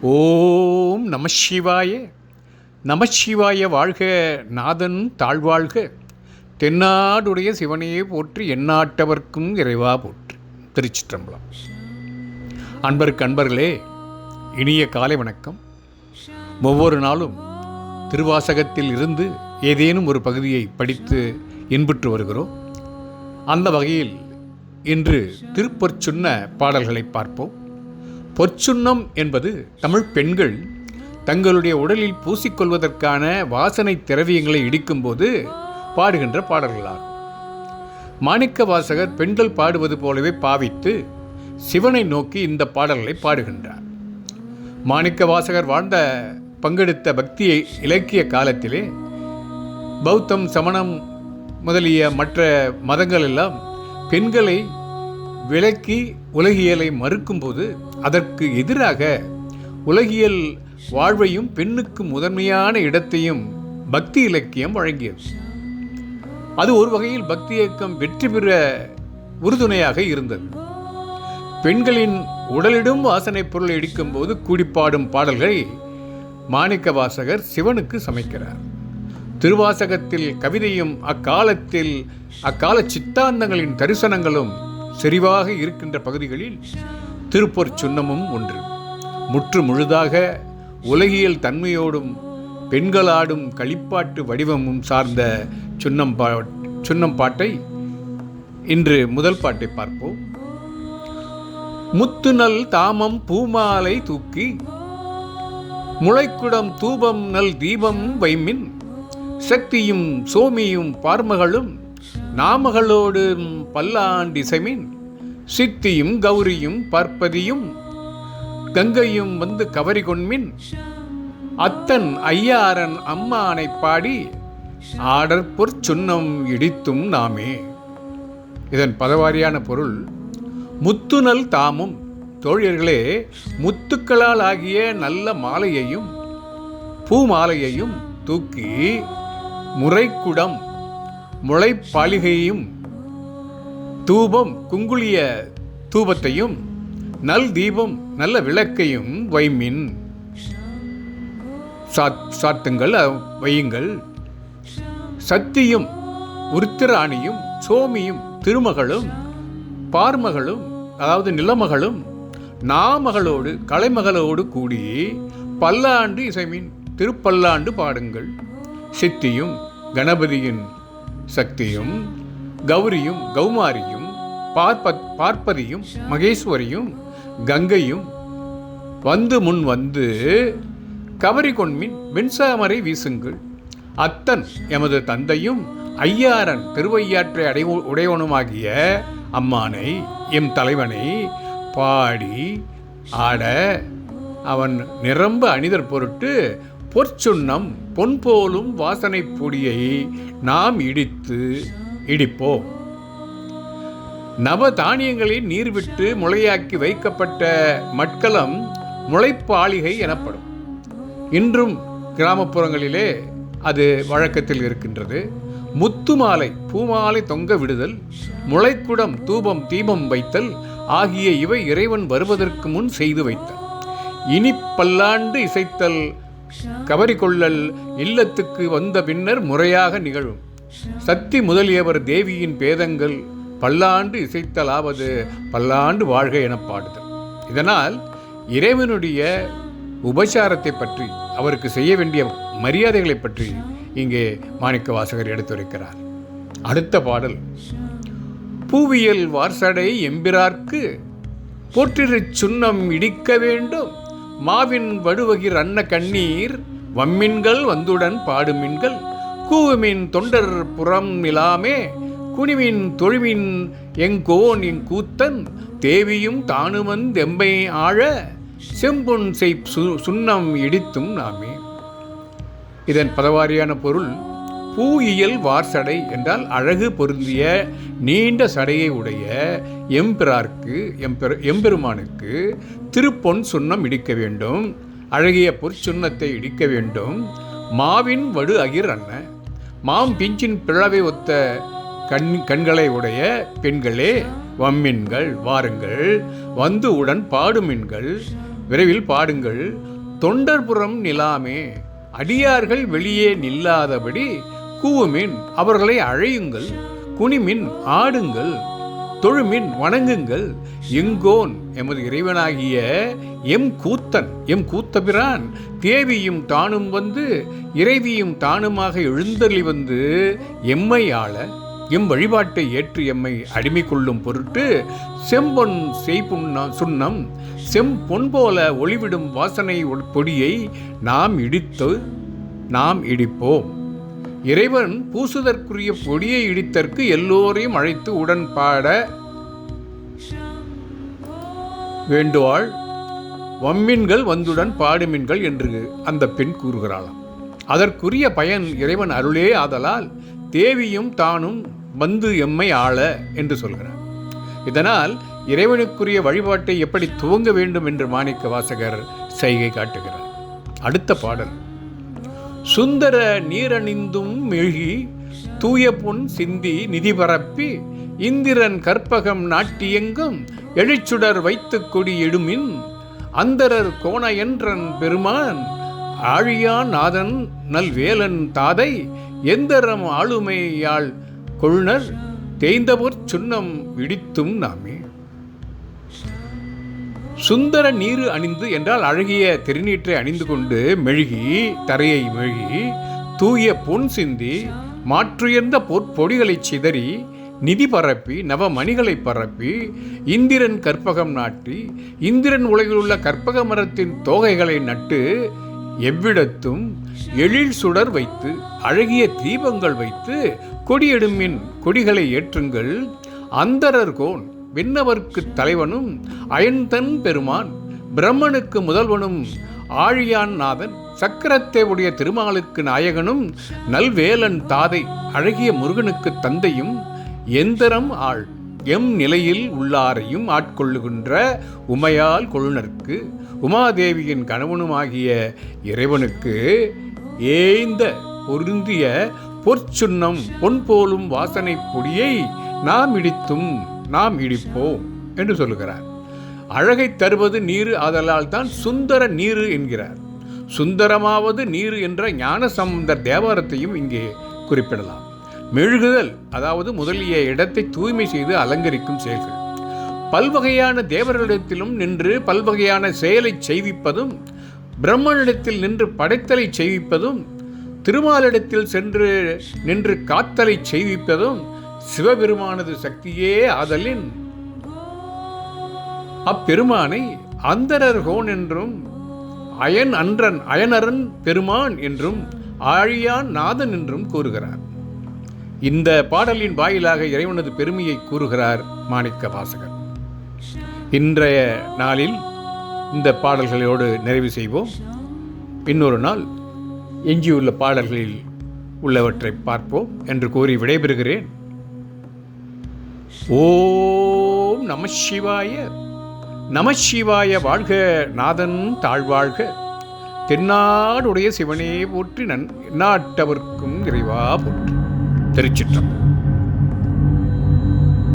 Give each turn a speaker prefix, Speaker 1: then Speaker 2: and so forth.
Speaker 1: ஓம் நமசிவாய நமசிவாய வாழ்க நாதன் தாழ்வாழ்க. தென்னாடுடைய சிவனையே போற்றி எந்நாட்டவர்க்கும் இறைவா போற்றி. திருச்சிற்றம்பலம். அன்பருக்கு அன்பர்களே இனிய காலை வணக்கம். ஒவ்வொரு நாளும் திருவாசகத்தில் இருந்து ஏதேனும் ஒரு பகுதியை படித்து இன்புற்று வருகிறோம். அந்த வகையில் இன்று திருப்பொற்சுன்ன பாடல்களை பார்ப்போம். பொற்சுன்னம் என்பது தமிழ் பெண்கள் தங்களுடைய உடலில் பூசிக்கொள்வதற்கான வாசனை திரவியங்களை இடிக்கும்போது பாடுகின்ற பாடல்களாகும் மாணிக்க வாசகர் பெண்கள் பாடுவது போலவே பாவித்து சிவனை நோக்கி இந்த பாடல்களை பாடுகின்றார். மாணிக்க வாசகர் வாழ்ந்த பங்கெடுத்த பக்தியை இலக்கிய காலத்திலே பௌத்தம் சமணம் முதலிய மற்ற மதங்கள் எல்லாம் பெண்களை விலக்கி உலகியலை மறுக்கும்போது அதற்கு எதிராக உலகியல் வாழ்வையும் பெண்ணுக்கு முதன்மையான இடத்தையும் பக்தி இலக்கியம் வழங்கியது. அது ஒரு வகையில் பக்தி இயக்கம் வெற்றி பெற உறுதுணையாக இருந்தது. பெண்களின் உடலிடும் வாசனை பொருள் இடிக்கும்போது கூடிப்பாடும் பாடல்களை மாணிக்க வாசகர் சிவனுக்கு சமைக்கிறார். திருவாசகத்தில் கவிதையும் அக்காலத்தில் அக்கால சித்தாந்தங்களின் தரிசனங்களும் செறிவாக இருக்கின்ற பகுதிகளில் திருப்பொற் சுண்ணமும் ஒன்று. முற்று முழுதாக உலகியல் தன்மையோடும் பெண்களாடும் களிப்பாட்டு வடிவமும் சார்ந்த சுண்ணம் பாட் சுண்ணம் பாட்டை இன்று முதல் பாட்டை பார்ப்போம். முத்துநல் தாமம் பூமாலை தூக்கி முளைக்குடம் தூபம் நல் தீபம் வைமின் சக்தியும் சோமியும் பார்மகளும் நாமகளோடும் பல்லாண்டிசைமின் சித்தியும் கௌரியும் பார்ப்பதியும் கங்கையும் வந்து கவரி கொண்மின் அத்தன் ஐயாரன் அம்மானை பாடி ஆடற்பொற் சுன்னம் இடித்தும் நாமே. இதன் பதவாரியான பொருள் முத்துநல் தாமும் தோழியர்களே முத்துக்களால் ஆகிய நல்ல மாலையையும் பூ மாலையையும் தூக்கி முறைக்குடம் முளைப்பாளிகையும் தூபம் குங்குளிய தூபத்தையும் நல் தீபம் நல்ல விளக்கையும் வைமின். சாத் சாத்துங்கள் வையுங்கள். சத்தியும் உருத்திராணியும் சோமியும் திருமகளும் பார்மகளும் அதாவது நிலமகளும் நாமகளோடு கலைமகளோடு கூடி பல்லாண்டு இசைமின் திருப்பல்லாண்டு பாடுங்கள். சித்தியும் கணபதியின் சக்தியும் கௌரியும் கௌமாரியும் பார்ப்ப பார்ப்பரியும் மகேஸ்வரியும் கங்கையும் வந்து முன் வந்து கவரி கொண்மின் வெண்சாமரை வீசுங்கள். அத்தன் எமது தந்தையும் ஐயாரன் திருவையாற்றை அடை உடையவனுமாகிய அம்மானை எம் தலைவனை பாடி ஆட அவன் நிரம்ப அணிதற் பொருட்டு பொற்சுண்ணம் பொன் போலும் வாசனை பொடியை நாம் இடித்து இடிப்போம். நவ தானியங்களை நீர் விட்டு முளையாக்கி வைக்கப்பட்ட மட்கலம் முளைப்பாளிகை எனப்படும். இன்றும் கிராமப்புறங்களிலே அது வழக்கத்தில் இருக்கின்றது. முத்து மாலை பூமாலை தொங்க விடுதல் முளைக்குடம் தூபம் தீபம் வைத்தல் ஆகிய இவை இறைவன் வருவதற்கு முன் செய்து வைத்தல். இனி பல்லாண்டு இசைத்தல் கவரி கொள்ளல் இல்லத்துக்கு வந்த பின்னர் முறையாக நிகழும். சக்தி முதலியவர் தேவியின் பேதங்கள் பல்லாண்டு இசைத்தலாவது பல்லாண்டு வாழ்க என பாடுதல். இதனால் இறைவனுடைய உபசாரத்தை பற்றி அவருக்கு செய்ய வேண்டிய மரியாதைகளை பற்றி இங்கே மாணிக்க வாசகர் எடுத்துரைக்கிறார். அடுத்த பாடல் பூவியல் வார்சடை எம்பிரார்க்கு போற்றிருச் சுண்ணம் இடிக்க வேண்டும். மாவின் வடுவகிர் அன்ன கண்ணீர் வம்மின்கள் வந்துடன் பாடுமின்கள். கூவுமின் தொண்டர் புறம் நிலாமே குனிவின் தொழுவின் எங்கோன் எங்கூத்தன் தேவியும் தானுமன் தெம்பை ஆழ செம்பொன் செய் சு- சுண்ணம் இடித்தும் நாமே. இதன் பதவாரியான பொருள் பூ இயல் வார்சடை என்றால் அழகு பொருந்திய நீண்ட சடையை உடைய எம்பிரார்க்கு எம்பெரு எம்பெருமானுக்கு திருப்பொன் சுண்ணம் இடிக்க வேண்டும் அழகிய பொற்சுண்ணத்தை இடிக்க வேண்டும். மாவின் வடு அகிர் அன்ன. மாம் பிஞ்சின் பிளவை ஒத்த கண் கண்களை உடைய பெண்களே வம்மின்கள் வாருங்கள். வந்து உடன் பாடுமின்கள். விரைவில் பாடுங்கள். தொண்டர்புறம் நிலாமே. அடியார்கள் வெளியே நில்லாதபடி கூவுமின் அவர்களை அழையுங்கள். குனிமின் ஆடுங்கள். தொழுமின் வணங்குங்கள். எங்கோன் எமது இறைவனாகிய எம் கூத்தன் எம் கூத்தபிரான் தேவியும் தானும் வந்து இறைவியும் தானுமாக எழுந்தருளி வந்து எம்மை ஆள எம் வழிபாட்டை ஏற்று எம்மை அடிமை கொள்ளும் பொருட்டு செம்பொன் செய்புண்ண சுண்ணம் செம்பொன் போல ஒளிவிடும் வாசனை பொடியை நாம் இடித்து நாம் இடிப்போம். இறைவன் பூசுதற்குரிய பொடியை இடித்தற்கு எல்லோரையும் அழைத்து உடன்பாட வேண்டுவாள். வம்மின்கள் வந்துடன் பாடுமின்கள் என்று அந்த பெண் கூறுகிறாளாம். அதற்குரிய பயன் இறைவன் அருளே ஆதலால் தேவியும் தானும் வந்து எம்மை ஆள என்று சொல்கிறார். இதனால் இறைவனுக்குரிய வழிபாட்டை எப்படி துவங்க வேண்டும் என்று மாணிக்க வாசகர் செய்கை காட்டுகிறார். அடுத்த பாடல். சுந்தர நீரணிந்தும் மெழுகி தூய புன் சிந்தி நிதி பரப்பி இந்திரன் கற்பகம் நாட்டியெங்கும் எழுச்சுடர் வைத்து கொடி எடுமின் அந்தரர் கோணயன்றன் பெருமான் ஆழியான் நாதன் நல்வேலன் தாதை எந்தரம் ஆளுமையாள் கொழுனர் தேய்ந்தபொற் சுண்ணம் இடித்தும் நாமே. சுந்தர நீரு அணிந்து என்றால் அழகிய திருநீற்றை அணிந்து கொண்டு மெழுகி தரையை மெழுகி தூய பொன் சிந்தி மாற்றுயர்ந்த பொற்பொடிகளைச் சிதறி நிதி பரப்பி நவமணிகளை பரப்பி இந்திரன் கற்பகம் நாட்டி இந்திரன் உலகில் உள்ள கற்பக மரத்தின் தோகைகளை நட்டு எவ்விடத்தும் எழில் சுடர் வைத்து அழகிய தீபங்கள் வைத்து கொடியெடுமின் கொடிகளை ஏற்றுங்கள். அந்தரர்கோன் விண்ணவர்க்கு தலைவனும் அயன்தன் பெருமான் பிரம்மனுக்கு முதல்வனும் ஆழியான் நாதன் சக்கரத்தேவுடைய திருமாலுக்கு நாயகனும் நல்வேலன் தாதை அழகிய முருகனுக்கு தந்தையும் எந்திரம் ஆள் எம் நிலையில் உள்ளாரையும் ஆட்கொள்ளுகின்ற உமையால் கொழுனருக்கு உமாதேவியின் கணவனுமாகிய இறைவனுக்கு ஏய்ந்த பொருந்திய பொற்சுண்ணம் பொன் போலும் வாசனை பொடியை நாம் இடித்தும் நாம் இடிப்போம் என்று சொல்லுகிறார். அழகை தருவது நீரு ஆதலால் தான் சுந்தர நீரு என்கிறார். சுந்தரமாவது நீரு என்ற ஞான சம்பந்தர் தேவாரத்தையும் இங்கே குறிப்பிடலாம். மெழுகுதல் அதாவது முதலிய இடத்தை தூய்மை செய்து அலங்கரிக்கும் செயல்கள். பல்வகையான தேவர்களிடத்திலும் நின்று பல்வகையான செயலை செய்விப்பதும் பிரம்மனிடத்தில் நின்று படைத்தலை செய்விப்பதும் திருமாலிடத்தில் சென்று நின்று காத்தலை செய்விப்பதும் சிவபெருமானது சக்தியே ஆதலின். அப்பெருமானை அந்தரர் ஹோன் என்றும் அயன் அன்றன் அயனரன் பெருமான் என்றும் ஆழியான் நாதன் என்றும் கூறுகிறார். இந்த பாடலின் வாயிலாக இறைவனது பெருமையை கூறுகிறார் மாணிக்க வாசகர். இன்றைய நாளில் இந்த பாடல்களோடு நிறைவு செய்வோம். இன்னொரு நாள் எஞ்சியுள்ள பாடல்களில் உள்ளவற்றை பார்ப்போம் என்று கூறி விடைபெறுகிறேன். ஓம் நம சிவாய நம சிவாய வாழ்க நாதன் தாழ்வாழ்க. தென்னாடுடைய சிவனே போற்றி நன் நாட்டவர்க்கும் இறைவா போற்றி. திருச்சிற்றம்